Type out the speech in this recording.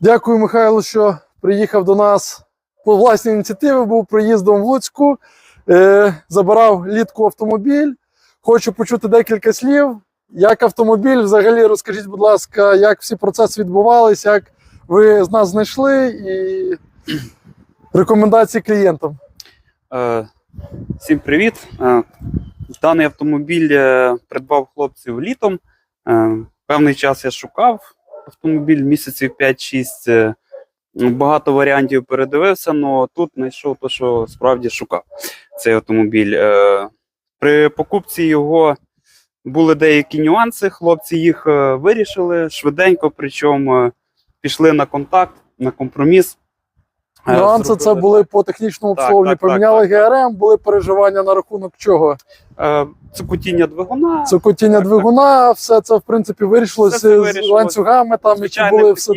Дякую, Михайло, що приїхав до нас по власній ініціативі, був приїздом в Луцьку, е, забирав літку автомобіль. Хочу почути декілька слів. Як автомобіль, взагалі, розкажіть, будь ласка, як всі процеси відбувалися, як ви з нас знайшли і рекомендації клієнтам. Е, Всім привіт. Е, Даний автомобіль е, придбав хлопців літом. Е, Певний час я шукав автомобіль місяців 5-6. е, Багато варіантів передивився, але тут знайшов те, що справді шукав цей автомобіль. Е, При покупці його були деякі нюанси. Хлопці їх е, вирішили швиденько, причому пішли на контакт, на компроміс. Е, Нюанси це були по технічному обслуговуванню. Поміняли так, ГРМ, були переживання на рахунок чого? Е, Цокотіння двигуна. Цокотіння двигуна, все це в принципі вирішилося з ланцюгами, там які були все.